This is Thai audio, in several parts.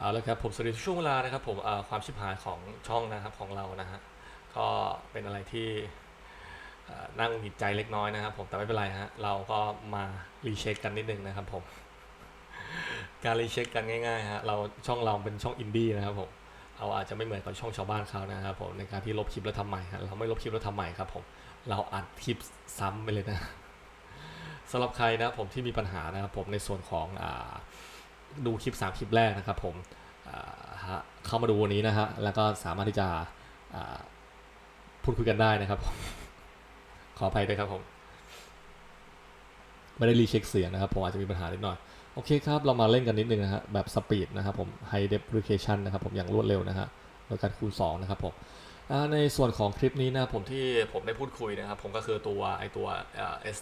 เอาละครับผมสวัสดีทุกช่วงเวลานะครับผมความชิบหายของช่องนะครับของเรานะฮะก็เป็นอะไรที่นั่งหงิดใจเล็กน้อยนะครับผมแต่ไม่เป็นไรฮะเราก็มารีเช็คกันนิดนึงนะครับผมการรีเช็คกันง่ายๆฮะเราช่องเราเป็นช่องอินดี้นะครับผมเราอาจจะไม่เหมือนกับช่องชาวบ้านเขานะครับผมในการที่ลบคลิปแล้วทำใหม่ฮะเราไม่ลบคลิปแล้วทำใหม่ครับผมเราอัดคลิปซ้ำไปเลยนะสำหรับใครนะผมที่มีปัญหานะครับผมในส่วนของอ่า ดูคลิป3คลิปแรกนะครับผมเข้ามาดูวันนี้นะฮะแล้วก็สามารถที่จะพูดคุยกันได้นะครับผมขออภัยด้วยครับผมไม่ได้รีเช็คเสียงนะครับผมอาจจะมีปัญหานิดหน่อยโอเคครับ เรามาเล่นกันนิดนึงนะฮะแบบสปีดนะครับผม High Definition นะครับผมอย่างรวดเร็วนะฮะโดยการคูณ 2 นะครับผมในส่วนของคลิปนี้นะผมที่ผมได้พูดคุยนะครับ ผมก็คือตัวไอตัวเอ่า S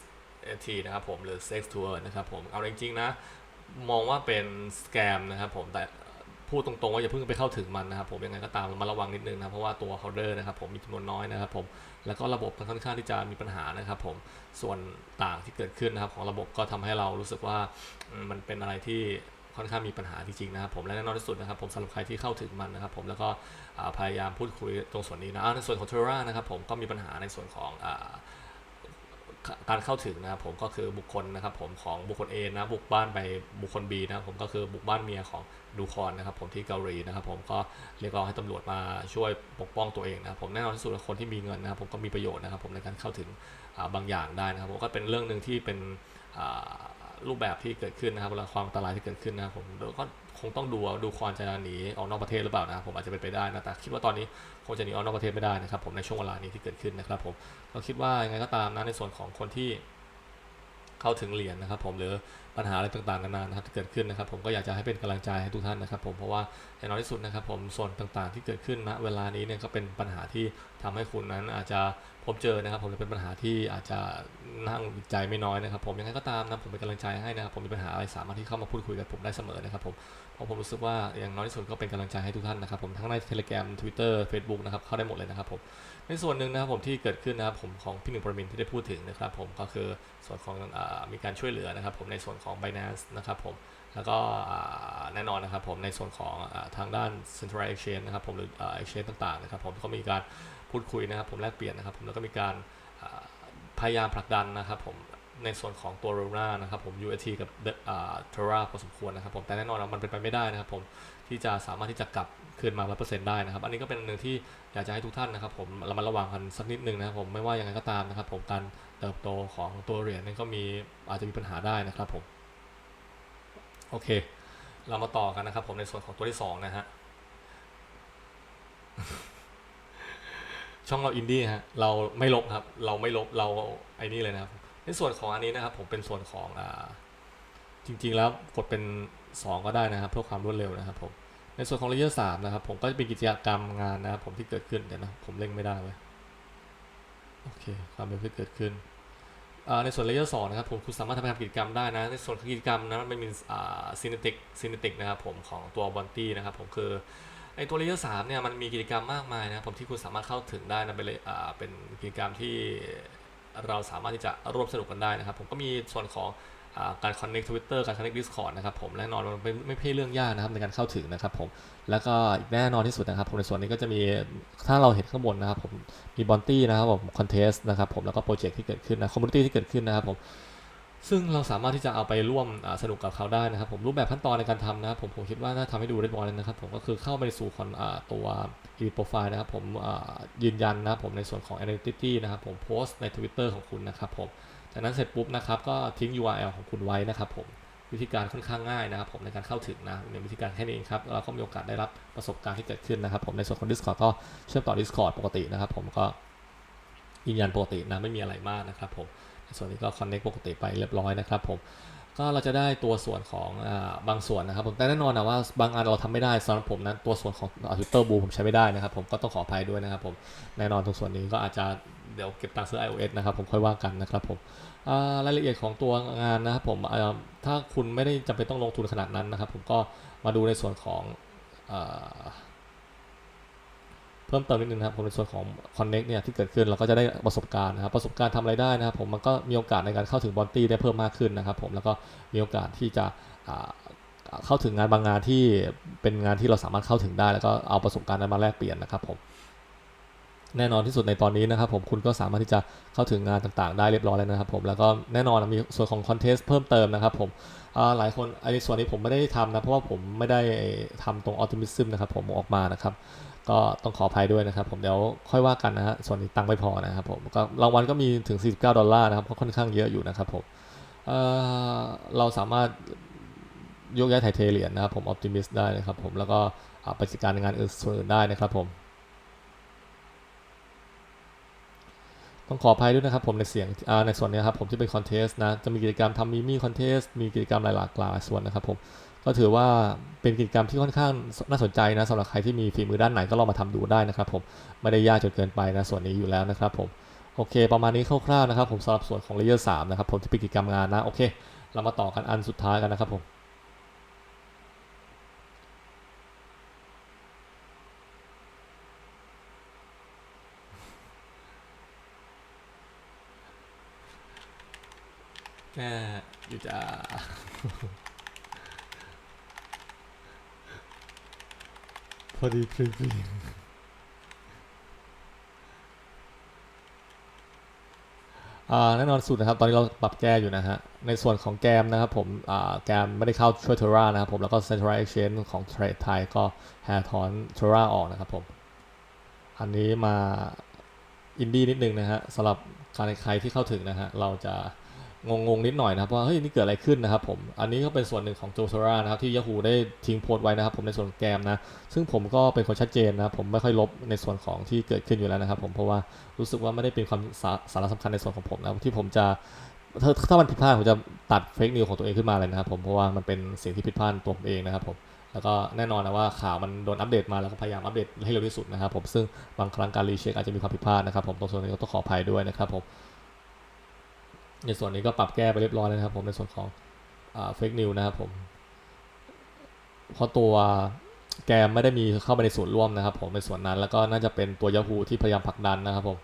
T นะครับผมหรือ Sex Tour นะครับผมเอาจริงๆนะ มองว่าเป็นสแกมนะครับผมแต่พูดตรงๆว่าอย่าเพิ่งไปเข้าถึงมันนะครับผมยังไงก็ตามมาระวังนิดนึงนะเพราะว่าตัว holder นะครับผมมีจำนวนน้อยนะครับผมแล้วก็ระบบค่อนข้างที่จะมีปัญหานะครับผมส่วนต่างที่เกิดขึ้นนะครับของระบบก็ทำให้เรารู้สึกว่ามันเป็นอะไรที่ค่อนข้างมีปัญหาจริงๆนะครับผมและแน่นอนที่สุดนะครับผมสำหรับใครที่เข้าถึงมันนะครับผมแล้วก็พยายามพูดคุยตรงส่วนนี้นะในส่วนของ Terra นะครับผมก็มีปัญหาในส่วนของ การเข้าถึงนะครับผมก็คือบุคคลนะครับผมของบุคคล A นะบุกบ้านไปบุคคล B นะผมก็คือบุกบ้านเมียของดูคอนนะครับผมที่เกาหลีนะครับผมก็เรียกร้องให้ตำรวจมาช่วยปกป้องตัวเองนะครับผมแน่นอนที่สุดคนที่มีเงินนะครับผมก็มีประโยชน์นะครับผมในการเข้าถึงบางอย่างได้นะครับผมก็เป็นเรื่องหนึ่งที่เป็น รูปแบบที่เกิดขึ้นนะครับและความอันตรายที่เกิดขึ้นนะครับผมเดี๋ยวก็คงต้องดูดูความจะหนีออกนอกประเทศหรือเปล่านะครับผมอาจจะเป็นไปได้นะแต่คิดว่าตอนนี้คงจะหนีออกนอกประเทศไม่ได้นะครับ ผมในช่วงเวลานี้ที่เกิดขึ้นนะครับ ผมเราคิดว่ายังไงก็ตามนะในส่วนของคนที่เข้าถึงเหรียญนะครับ ผมหรือ ปัญหาอะไรต่างๆนานานะครับที่เกิดขึ้นนะครับ ผมก็อยากจะให้เป็นกำลังใจให้ทุกท่านนะครับ ผมเพราะว่าอย่างน้อยที่สุดนะครับ ผมส่วนต่างๆที่เกิดขึ้นณเวลานี้เนี่ยก็เป็นปัญหาที่ทำให้คุณนั้นอาจจะพบเจอนะครับ ผมหรือเป็นปัญหาที่อาจจะนั่งวิจัยไม่น้อยนะครับ ผมยังไงก็ตามนะผมเป็นกำลังใจให้นะครับ ผมมีปัญหาอะไรสามารถที่เข้ามาพูดคุยกับผมได้เสมอนะครับ ผมเพราะผมรู้สึกว่าอย่างน้อยที่สุดก็เป็นกำลังใจให้ทุกท่านนะครับ ผมทั้งใน Telegram Twitter Facebook นะครับเข้าได้หมดเลยนะครับผมในส่วนหนึ่งนะครับผมที่เกิดขึ้นนะครับผมของพี่หนึ่งปรมินที่ได้พูดถึงนะครับ ผมก็คือส่วนของอมีการช่วยเหลือนะครับ ผมในส่วนของ Binance นะครับผม แล้วก็แน่นอนนะครับผมในส่วนของอทางด้าน Central Exchange นะครับผมหรือ Exchange ต่างๆนะครับผมก็มีการพูดคุยนะครับผมแลกเปลี่ยนนะครับผมแล้วก็มีการพยายามผลักดันนะครับผมในส่วนของตัว Luna นะครับผม UST กับอ่า Terra พอสมควรนะครับผมแต่แน่นอนมันเป็นไปไม่ได้นะครับผมที่จะสามารถที่จะกลับคืนมา 100%ได้นะครับ อันนี้ก็เป็นหนึ่งที่อยากจะให้ทุกท่านนะครับผมเรามาระวังกันสักนิดนึงนะครับผมไม่ว่ายังไงก็ตามนะครับผมการเติบโตของตัวเหรียญนี่ก็มีอาจจะมีปัญหาได้นะครับผม อเค เรามาต่อกันนะครับ ผมในส่วนของตัวที่สองนะฮะช่องเราอินดี้ฮะเราไม่ลบครับ เราไม่ลบเราไอ้นี่เลยนะครับ ในส่วนของอันนี้นะครับ ผมเป็นส่วนของอ่าจริง ๆ แล้วกดเป็น 2 ก็ได้นะครับ เพื่อความรวดเร็วนะครับผมในส่วนของเลเยอร์สามนะครับ ผมก็จะเป็นกิจกรรมงานนะครับ ผมที่เกิดขึ้นเดี๋ยวนะผมเล่งไม่ได้เว้ยโอเคความเร็วที่เกิดขึ้น ในส่วนเลเยอร์สองนะครับผมคุณสามารถทำกิจกรรมได้นะ ในส่วนกิจกรรมนะมันมีอ่าซีนิติกซีนิติกนะครับผมของตัวบอนตี้นะครับผมคือไอตัวเลเยอร์สามเนี่ยมันมีกิจกรรมมากมายนะผมที่คุณสามารถเข้าถึงได้นะเป็นเลยอ่าเป็นกิจกรรมที่เราสามารถที่จะร่วมสนุกกันได้นะครับ ผมก็มีส่วนของ การ connect Twitter การ connect Discord นะครับผมแน่นอนมันไม่ไม่ใช่เรื่องยากนะครับในการเข้าถึงนะครับผมแล้วก็อีกแน่นอนที่สุดนะครับผมในส่วนนี้ก็จะมีถ้าเราเห็นข้างบนนะครับผมมีบอนตี้นะครับผมคอนเทสต์นะครับผมแล้วก็โปรเจกต์ที่เกิดขึ้นนะคอมมูนิตี้ที่เกิดขึ้นนะครับผมซึ่งเราสามารถที่จะเอาไปร่วมสนุกกับเขาได้นะครับ ผมรูปแบบขั้นตอนในการทำนะครับผมผมคิดว่าน่าทำให้ดูเรียบร้อยเลยนะครับผมก็คือเข้าไปสู่คอนตัว e profile นะครับผมยืนยันนะครับผมในส่วนของ identity นะครับผมโพสต์ใน Twitter ของคุณนะครับผม จากนั้นเสร็จปุ๊บนะครับก็ทิ้ง URL ของคุณไว้นะครับผมวิธีการค่อนข้างง่ายนะครับผมในการเข้าถึงนะในวิธีการแค่นี้เองครับเราก็มีโอกาสได้รับประสบการณ์ที่เกิดขึ้นนะครับผมในส่วนของ Discord ก็เชื่อมต่อ Discord ปกตินะครับผมก็ยืนยันปกตินะไม่มีอะไรมากนะครับผมในส่วนนี้ก็คอนเน็กปกติไปเรียบร้อยนะครับผม ก็เราจะได้ตัวส่วนของอบางส่วนนะครับผมแต่แน่นอนนะว่าบางอันเราทำไม่ได้สำหรับผมนั้นตัวส่วนของทวิตเตอร์บูผมใช้ไม่ได้นะครับผมก็ต้องขออภัยด้วยนะครับผมแน่นอนตรงส่วนนี้ก็อาจจะเดี๋ยวเก็บตังค์ซื้อ iOS นะครับผมค่อยว่ากันนะครับผมรายละเอียดของตัวงานนะครับผมถ้าคุณไม่ได้จำเป็นต้องลงทุนขนาดนั้นนะครับผมก็มาดูในส่วนของ เพิ่มเติมนิดนึงนะครับผมในส่วนของ Connect เนี่ยที่เกิดขึ้นเราก็จะได้ประสบการณ์นะครับประสบการณ์ทำอะไรได้นะครับผมมันก็มีโอกาสในการเข้าถึงบอนตี้ได้เพิ่มมากขึ้นนะครับผมแล้วก็มีโอกาสที่จะเข้าถึงงานบางงานที่เป็นงานที่เราสามารถเข้าถึงได้ แล้วก็เอาประสบการณ์นั้นมาแลกเปลี่ยนนะครับผม แน่นอนที่สุดในตอนนี้นะครับผมคุณก็สามารถที่จะเข้าถึงงานต่างๆ ได้เรียบร้อยแล้วนะครับผมแล้วก็แน่นอนมีส่วนของคอนเทสต์เพิ่มเติมนะครับผมหลายคนไอ้ส่วนนี้ผมไม่ได้ทำนะ เพราะว่าผมไม่ได้ทำตรงออ t ติมิซึมนะครับผมออกมานะครับ ก็ต้องขออภัยด้วยนะครับ ผมเดี๋ยวค่อยว่ากันนะฮะส่วนนี้ตังค์ไม่พอนะครับผมก็รางวัลก็มีถึง 49 ดอลลาร์นะครับก็ค่อนข้างเยอะอยู่นะครับผมเเราสามารถยกย้ายถ่ายเทเหรียญนะครับผมออ t ติมิสได้นะครับผมแล้วก็ไปจัดการงานอื่นส่วนอื่นได้นะครับผม ต้องขออภัยด้วยนะครับผมในเสียงในส่วนนี้ครับผมที่เป็นคอนเทสต์นะจะมีกิจกรรมทำมีมี่คอนเทสต์มีกิจกรรมหลายหลากหลายส่วนนะครับผมก็ถือว่าเป็นกิจกรรมที่ค่อนข้างน่าสนใจนะสำหรับใครที่มีฝีมือด้านไหนก็ลองมาทำดูได้นะครับผมไม่ได้ยากจนเกินไปนะส่วนนี้อยู่แล้วนะครับผมโอเค ประมาณนี้คร่าวๆนะครับผมสำหรับส่วนของเลเยอร์สามนะครับผมที่เป็นกิจกรรมงานนะโอเค เรามาต่อกันอันสุดท้ายกันนะครับผม แม่อยู่จ้าพอดีพรีพรีอ่าแน่นอนสุดนะครับ ตอนนี้เราปรับแก้อยู่นะฮะ ในส่วนของแกมนะครับผมอ่าแกมไม่ได้เข้าช่วยเทรานะครับผมแล้วก็ Central Exchange ของเทรดไทยก็แฮร์ทอนเทราออกนะครับผม อันนี้มาอินดี้นิดนึงนะฮะสำหรับการใครที่เข้าถึงนะฮะ เราจะ งงงๆนิดหน่อยนะครับว่าเฮ้ยนี่เกิดอะไรขึ้นนะครับผมอันนี้ก็เป็นส่วนหนึ่งของโจ t รานะครับที่ Yahoo ได้ทิ้งโพสต์ไว้นะครับผมในส่วนแกมนะซึ่งผมก็เป็นคนชัดเจนนะผมไม่ค่อยลบในส่วนของที่เกิดขึ้นอยู่แล้วนะครับผมเพราะว่ารู้สึกว่าไม่ได้เป็นความสาสาระสำคัญในส่วนของผมนะที่ผมจะถ้าถ้ามันผิดพลาดผมจะตัดเฟกนิวของตัวเองขึ้นมาเลยนะครับผมเพราะว่ามันเป็นสิ่งที่ผิดพลาดตัวผมเองนะครับผมแล้วก็แน่นอนนะว่าข่าวมันโดนอัปเดตมาแล้วก็พยายามอัปเดตให้เร็วที่สุดนะครับผมซึ่งบางครั้งการรีเช็คอาจจะมีความผิดพลาดนะครับผมตรงส่วนนี้ก็ต้องขออภัยด้วยนะครับผม ในส่วนนี้ก็ปรับแก้ไปเรียบร้อยแล้วนะครับผมในส่วนของเฟกนิวนะครับผมเพราะตัวแกมไม่ได้มีเข้าไปในส่วนร่วมนะครับ ผมในส่วนนั้นแล้วก็น่าจะเป็นตัว Yahoo ที่พยายามผลักดันนะครับผม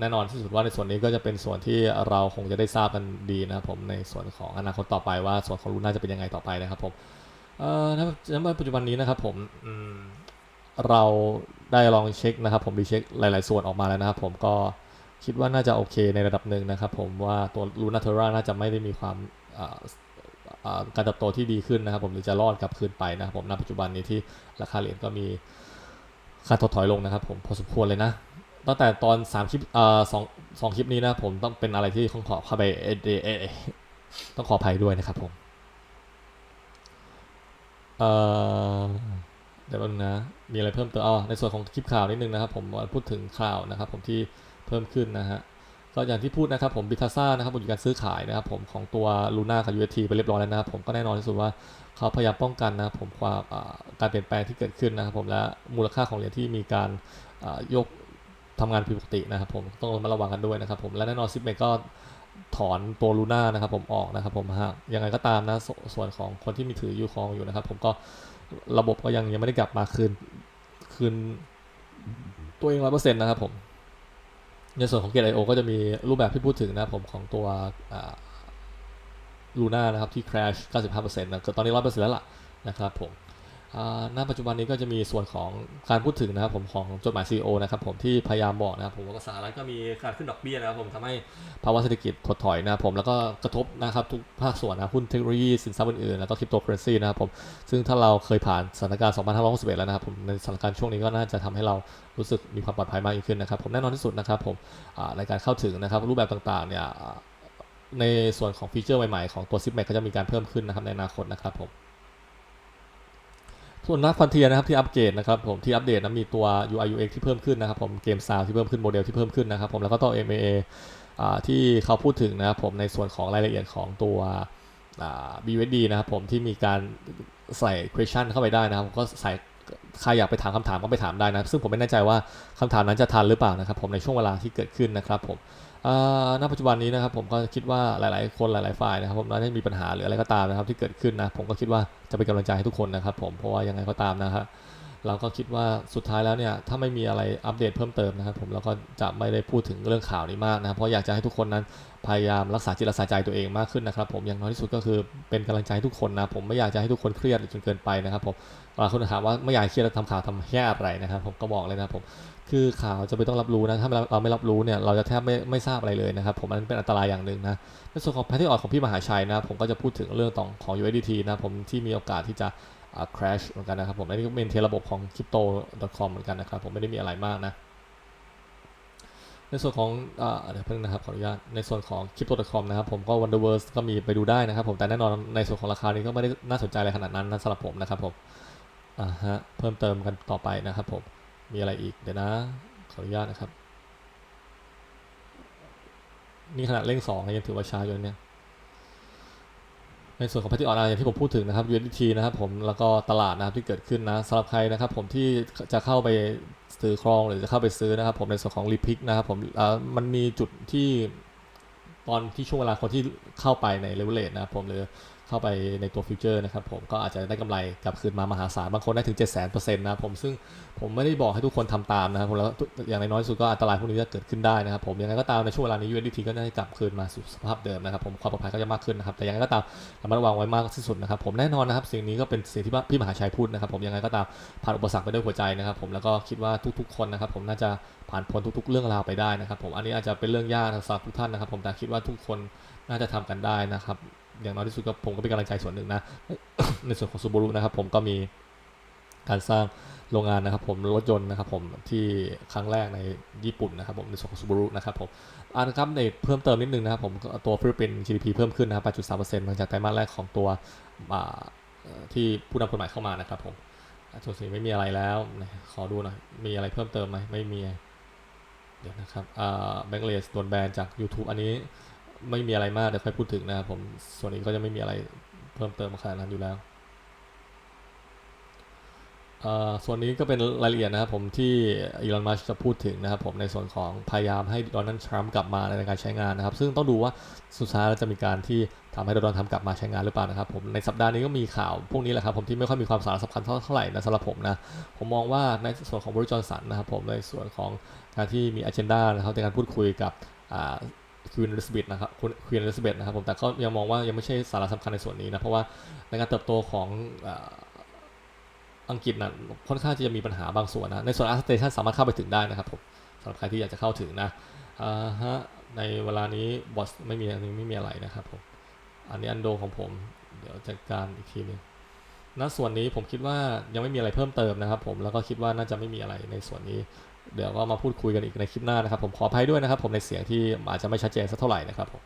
แน่นอนที่สุดว่าในส่วนนี้ก็จะเป็นส่วนที่เราคงจะได้ทราบกันดีนะครับผมในส่วนของอนาคตต่อไปว่าส่วนของลูน่าจะเป็นยังไงต่อไปนะครับผมเอ่อณปัจจุบันนี้นะครับผมเราได้ลองเช็คนะครับ ผมรีเช็คหลาย ๆ ส่วนออกมาแล้วนะครับ ผมก็ คิดว่าน่าจะโอเคในระดับหนึ่งนะครับผมว่าตัวลูน่าเทอร่าน่าจะไม่ได้มีความการเติบโตที่ดีขึ้นนะครับผมหรือจะรอดกลับคืนไปนะครับผมณปัจจุบันนี้ที่ราคาเหรียญก็มีการถดถอยลงนะครับผมพอสมควรเลยนะตั้งแต่ตอน3คลิปอ่าสองสองคลิปนี้นะผมต้องเป็นอะไรที่ต้องขอเข้าไปเอเอเอต้องขออภัยด้วยนะครับผมเอ่อเดี๋ยวนะมีอะไรเพิ่มเติมอ๋อในส่วนของคลิปข่าวนิดนึงนะครับผมพูดถึงข่าวนะครับผมที่ เพิ่มขึ้นนะฮะก็อย่างที่พูดนะครับผมบิทาซ่านะครับผมอยู่การซื้อขายนะครับผมของตัวลูน่ากับ UST ไปเรียบร้อยแล้วนะครับผมก็แน่นอนที่สุดว่าเขาพยายามป้องกันนะครับผมความการเปลี่ยนแปลงที่เกิดขึ้นนะครับผมและมูลค่าของเหรียญที่มีการยกทำงานผิดปกตินะครับผมต้องระมัดระวังกันด้วยนะครับผมและแน่นอนซิปเมก็ถอนตัวลูน่านะครับผมออกนะครับผมฮะยังไงก็ตามนะสส่วนของคนที่มีถือยูคองอยู่นะครับผมก็ระบบก็ยังยังไม่ได้กลับมาคืนคืนตัวเองร้อยเปอร์เซ็นต์นะครับผม ในส่วนของ Gate.io ก็จะมีรูปแบบที่พูดถึงนะครับผมของตัวลูน่านะครับที่ crash 95%นะเกิดตอนนี้ 100%แล้วล่ะนะครับผม ณปัจจุบันนี้ก็จะมีส่วนของการพูดถึงนะครับผมของจดหมาย CEO นะครับผมที่พยายามบอกนะครับผมว่าสหรัฐก็มีการขึ้นดอกเบี้ยนะครับผมทำให้ภาวะเศรษฐกิจถดถอยนะครับผมแล้วก็กระทบนะครับทุกภาคส่วนนะหุ้นเทคโนโลยีสินทรัพย์อื่นๆแล้วก็คริปโตเคอเรนซีนะครับผมซึ่งถ้าเราเคยผ่านสถานการณ์ 2561 แล้วนะครับผมในสถานการณ์ช่วงนี้ก็น่าจะทำให้เรารู้สึกมีความปลอดภัยมากยิ่งขึ้นนะครับผมแน่นอนที่สุดนะครับผมในการเข้าถึงนะครับรูปแบบต่างๆเนี่ยในส่วนของฟีเจอร์ใหม่ๆของตัว ZipMax ก็จะมีการเพิ่มขึ้นนะครับในอนาคตนะครับผม ส่วนนักฟันเทียนะครับที่อัปเกรดนะครับผมที่อัปเดตนะมีตัว UI UX ที่เพิ่มขึ้นนะครับผมเกมซาวที่เพิ่มขึ้นโมเดลที่เพิ่มขึ้นนะครับผมแล้วก็ตัว MAA อ่าที่เขาพูดถึงนะครับผมในส่วนของรายละเอียดของตัวอ่า BUSD นะครับผมที่มีการใส่ question เข้าไปได้นะครับผมก็ใส่ใครอยากไปถามคำถามก็ไปถามได้นะ ซึ่งผมไม่แน่ใจว่าคำถามนั้นจะทันหรือเปล่านะครับผมในช่วงเวลาที่เกิดขึ้นนะครับผม ณปัจจุบันนี้นะครับผมก็คิดว่าหลาย ๆ คนหลาย ๆ ฝ่ายนะครับผมน่าจะมีปัญหาหรืออะไรก็ตามนะครับที่เกิดขึ้นนะผมก็คิดว่าจะเป็นกำลังใจให้ทุกคนนะครับผมเพราะว่ายังไงก็ตามนะครับเราก็คิดว่าสุดท้ายแล้วเนี่ยถ้าไม่มีอะไรอัปเดตเพิ่มเติมนะครับผมเราก็จะไม่ได้พูดถึงเรื่องข่าวนี้มากนะครับเพราะอยากจะให้ทุกคนนั้นพยายามรักษาจิตรักษาใจตัวเองมากขึ้นนะครับผมอย่างน้อยที่สุดก็คือเป็นกำลังใจให้ทุกคนนะผมไม่อยากจะให้ทุกคนเครียดจนเกินไปนะครับผมหลาคนถามว่าไม่อยากเครียดแล้วทำข่าวทำแค่อะไรนะครับผมก็บอกเลยนะผม คือข่าวจะไปนต้องรับรู้นะ ถ้าเราไม่รับรู้เนี่ย เราจะแทบไม่ไม่ทราบอะไรเลยนะครับ ผมมันเป็นอันตรายอย่างหนึ่งนะ ในส่วนของแพทที่ออดของพี่มหาชัยนะ ผมก็จะพูดถึงเรื่องของของ USDT นะ ผมที่มีโอกาสที่จะอ่า crash เหมือนกันนะครับ ผมอันนี้ก็เป็นเทระบบของ crypto.com เหมือนกันนะครับ ผมไม่ได้มีอะไรมากนะ ในส่วนของอ่าเดี๋ยวเพิ่งนะครับขออนุญาต ในส่วนของ crypto.com นะครับ ผมก็ Wonderverse ก็มีไปดูได้นะครับ ผม แต่แน่นอนในส่วนของราคานี้ก็ไม่ได้น่าสนใจอะไรขนาดนั้นนะสำหรับผมนะครับผม อ่าฮะ เพิ่มเติมกันต่อไปนะครับผม มีอะไรอีกเดี๋ยวนะ ขออนุญาตนะครับ นี่ขนาดเร่งสองยังถือว่าช้าอยู่เนี่ย ในส่วนของพัฒน์ออนไลน์อย่างที่ผมพูดถึงนะครับ USDT นะครับผมแล้วก็ตลาดนะครับที่เกิดขึ้นนะสำหรับใครนะครับ ผมที่จะเข้าไปซื้อครองหรือจะเข้าไปซื้อนะครับ ผมในส่วนของรีพิกนะครับผมอ่ามันมีจุดที่ตอนที่ช่วงเวลาคนที่เข้าไปในเลเวลเลนะครับผมหรือ เข้าไปในตัวฟิวเจอร์นะครับผมก็อาจจะได้กำไรกลับคืนมามหาศาลบางคนได้ถึง 7 0 0 0 0นะครับผมซึ่งผมไม่ได้บอกให้ทุกคนทำตามนะครับผมแล้วอย่างน้อยสุดก็อันตรายพวกนี้จะเกิดขึ้นได้นะครับผมยังไงก็ตามในช่วงเวลานี้ USDT ก็ได้กลับคืนมาสู่สภาพเดิมนะครับผมความปลอดภัยก็จะมากขึ้นนะครับแต่ยังไงก็ตามระมัดระวังไว้มากที่สุดนะครับผมแน่นอนนะครับสิ่งนี้ก็เป็นสิ่งที่พี่มหาชัยพูดนะครับผมยังไงก็ตามผ่านอุปสรรคไปด้วยหัวใจนะครับผมแล้วก็คิดว่าทุกๆ คนนะครับผมน่าจะผ่านพ้นทุก ๆ เรื่องราวไปได้นะครับผมอันนี้อาจจะเป็นเรื่องยากสำหรับทุกท่านนะครับผมแต่คิดว่าทุกคนน่าจะทำกันได้นะครับ อย่างน้อยที่สุดก็ผมก็เป็นกำลังใจส่วนหนึ่งนะ ในส่วนของซูบ r รุนะครับผมก็มีการสร้างโรงงานนะครับผมรถยนต์นะครับผมที่ครั้งแรกในญี่ปุ่นนะครับผมในส่วนของซูบ r รุนะครับผมอันนะครับในเพิ่มเติมนิดนึงนะครับผมตัวฟิลิปปินส์ GDP เพิ่มขึ้นนะครับ8.3%หลังจากไตรมาสแรกของตัวที่ผู้นำคนใหม่เข้ามานะครับผมอะส่วนสีไม่มีอะไรแล้ว ขอดูหน่อย มีอะไรเพิ่มเติมไหมไม่มี เดี๋ยวนะครับแบงค์เลสโดนแบนจาก YouTube อันนี้ ไม่มีอะไรมากเดี๋ยวค่อยพูดถึงนะครับผมส่วนนี้ก็จะไม่มีอะไรเพิ่มเติมขนาดนั้นอยู่แล้วส่วนนี้ก็เป็นรายละเอียดนะครับผมที่อีลอนมัสจะพูดถึงนะครับผมในส่วนของพยายามให้โดนัลด์ทรัมป์กลับมาในการใช้งานนะครับ ซึ่งต้องดูว่าสุดท้ายจะมีการที่ทำให้โดนัลด์ทรัมป์กลับมาใช้งานหรือเปล่านะครับผมในสัปดาห์นี้ก็มีข่าวพวกนี้แหละครับผมที่ไม่ค่อยมีความสาระสำคัญเท่าไหร่นะสำหรับผมนะ ผมมองว่าในส่วนของบริจอนสันนะครับผมในส่วนของการที่มี a เจนดานะครับในการพูดคุยกับ ควีนอลิซาเบธนะครับคุณควีนอลิซาเบธนะครับผมแต่ก็ยังมองว่ายังไม่ใช่สาระสำคัญในส่วนนี้นะเพราะว่าในการเติบโตของอังกฤษนะค่อนข้างจะมีปัญหาบางส่วนนะในส่วนอาร์ตสเตชันสามารถเข้าไปถึงได้นะครับผมสำหรับใครที่อยากจะเข้าถึงนะอ่าฮะในเวลานี้บอสไม่มีอันนี้ไม่มีอะไรนะครับผมอันนี้อันโดของผม เดี๋ยวจัดการอีกทีหนึงณส่วนนี้ผมคิดว่ายังไม่มีอะไรเพิ่มเติมนะครับผมแล้วก็คิดว่าน่าจะไม่มีอะไรในส่วนนี้ เดี๋ยวก็มาพูดคุยกันอีกในคลิปหน้านะครับ ผมขออภัยด้วยนะครับ ผมในเสียงที่อาจจะไม่ชัดเจนสักเท่าไหร่นะครับผม